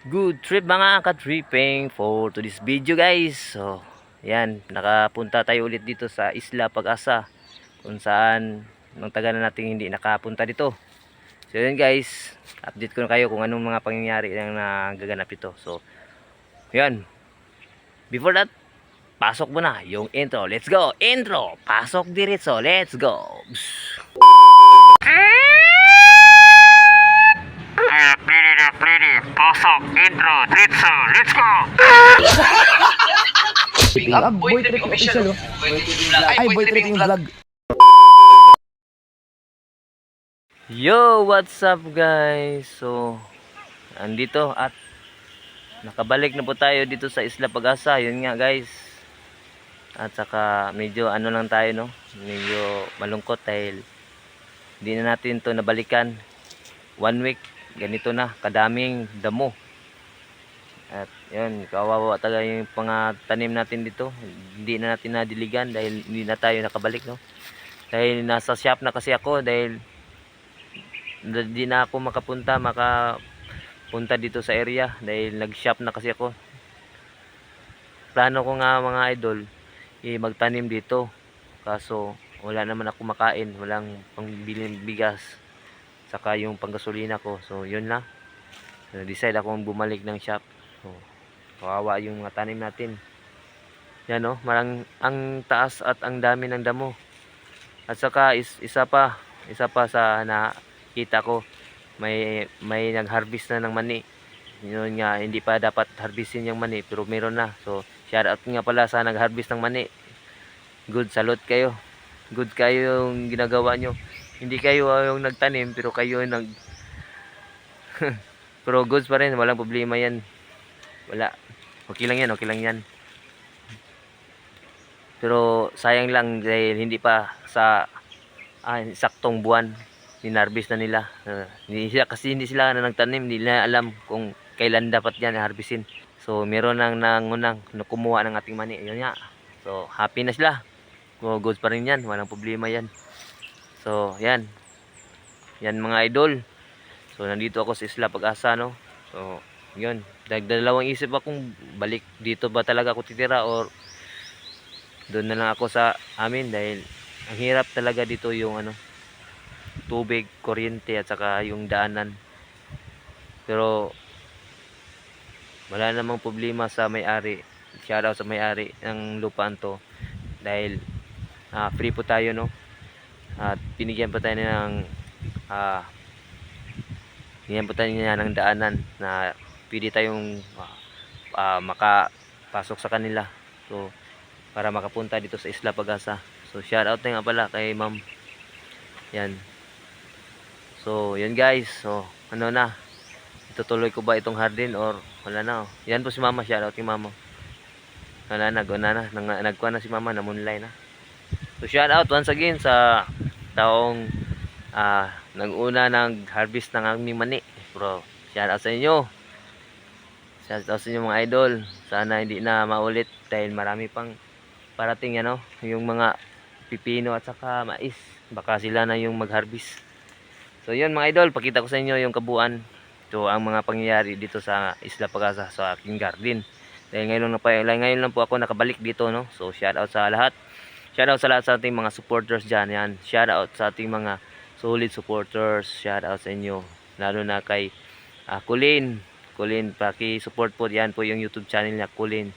Good trip mga ka-tripping for to this video guys. So, yan, nakapunta tayo ulit dito sa Isla Pag-asa kung saan nang tagal na natin hindi nakapunta dito. So yun guys, update ko na kayo kung anong mga pangyayari na nagaganap dito. So, yan. Before that, pasok mo na yung intro. Let's go! Intro! Pasok diretso. Let's go! Pasok, intro, diretso, let's go! Ah, Boy Tripping Official oh. Ay, Boy Tripping Vlog. Yo, what's up guys? So, andito at nakabalik na po tayo dito sa Isla Pag-asa. Yun nga guys. At saka medyo ano lang tayo no? Medyo malungkot dahil hindi na natin to nabalikan. One week, ganito na, kadaming damo. At yun, kawawa talaga yung mga tanim natin dito. Hindi na natin nadiligan dahil hindi na tayo nakabalik no. Dahil nasa shop na kasi ako dahil hindi na ako makapunta makapunta dito sa area. Dahil nag-shop na kasi ako. Plano ko nga mga idol eh, magtanim dito. Kaso wala naman ako makain. Walang pangbiling bigas. Saka yung panggasolina ko. So yun na so, decide akong bumalik ng shop so, kawawa yung mga tanim natin yan o marang ang taas at ang dami ng damo at saka is, isa pa isa pa sa na kita ko may may nag-harvest na ng mani. Yun nga hindi pa dapat harvestin yung mani pero meron na. So shout out nga pala sa nag-harvest ng mani. Good salute kayo. Good kayo yung ginagawa nyo. Hindi kayo yung nagtanim pero kayo yung nag pero goods pa rin, walang problema yan. Wala. Okay lang yan, okay lang yan. Pero sayang lang dahil hindi pa sa ah, saktong buwan ninarbis na nila. Uh, hindi sila, kasi hindi sila na nagtanim, hindi nila alam kung kailan dapat yan harbisin. So, meron nang nangunang na kumuha ng ating mani. Yun nga. So, happy na sila. So, goods pa rin yan. Walang problema yan. So, yan. Yan mga idol. So, nandito ako sa Isla Pag-asa, no? So, yun. Dagdalawang isip akong balik dito ba talaga ako titira or doon na lang ako sa amin dahil ang hirap talaga dito yung ano tubig, kuryente at saka yung daanan. Pero wala namang problema sa may-ari. Shout out sa may-ari ng lupaan to dahil ah, free po tayo no. At binigyan pa tayo ng ah binigyan pa tayo ng daanan na pwede tayong ah, ah, makapasok sa kanila. So para makapunta dito sa Isla Pagasa. So shout out na nga pala kay Ma'am. Yan. So, yun guys. So, ano na? Itutuloy ko ba itong hardin or wala na? Oh. Yan po si mama. Shoutout kay mama. Wala na. Guna na. Nang, nagkuha na si mama. Namunlay na. So, shoutout once again sa taong ah nag-una nag-harvest ng aming mani. Bro, shoutout sa inyo. Shoutout sa inyo mga idol. Sana hindi na maulit dahil marami pang parating ano, yung mga pipino at saka mais. Baka sila na yung mag-harvest. So yun mga idol, pakita ko sa inyo yung kabuuan. Ito ang mga pangyayari dito sa Isla Pagasa sa aking garden. Dahil ngayon lang, pa, ngayon lang po ako nakabalik dito no. So shout out sa lahat. Shout out sa lahat sa ating mga supporters diyan. Yan. Shout out sa ating mga solid supporters. Shout out sa inyo. Lalo na kay uh, Kulin. Kulin, paki-support po yan po yung YouTube channel niya Kulin.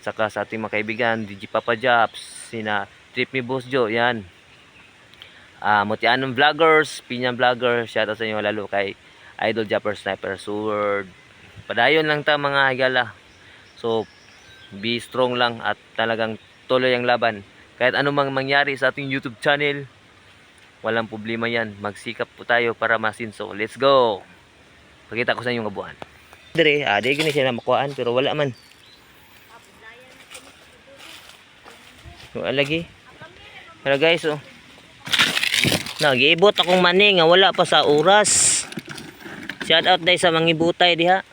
Saka sa ating mga kaibigan, DJ Papa Jobs, sina Trip Me Boss Joe, yan uh, Mutianong Vloggers, Pinyang Vlogger, shoutout sa inyo lalo kay Idol Japper Sniper Sword. Padayon lang ta mga higala. So, be strong lang at talagang tuloy ang laban. Kahit anumang mangyari sa ating YouTube channel, walang problema yan. Magsikap po tayo para masinso. Let's go! Pakita ko sa inyo kabuhan. Dire, ah, di gini siya na makuhaan pero wala man. Wala lagi. Pero guys, oh. Nagiibot akong mani nga wala pa sa oras. Shout out dai sa mga ibutay diha.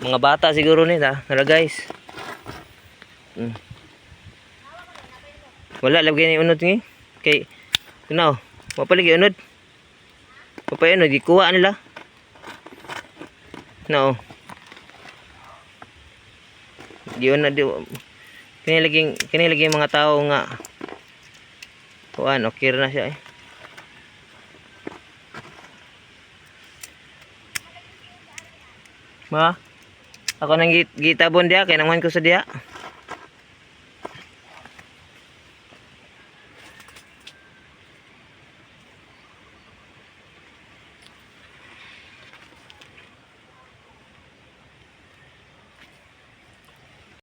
Mga bata siguro ni ha. Nara guys. Hmm. Wala lagi ni unod ni. Kay kuno, wa pa lagi unod. Wa pa unod gikuha nila. No. Diyon na di kini lagi kini lagi mga tao nga kuan okay na siya eh. Ma. Ako nang gitabon dia kay nangman ko sa dia.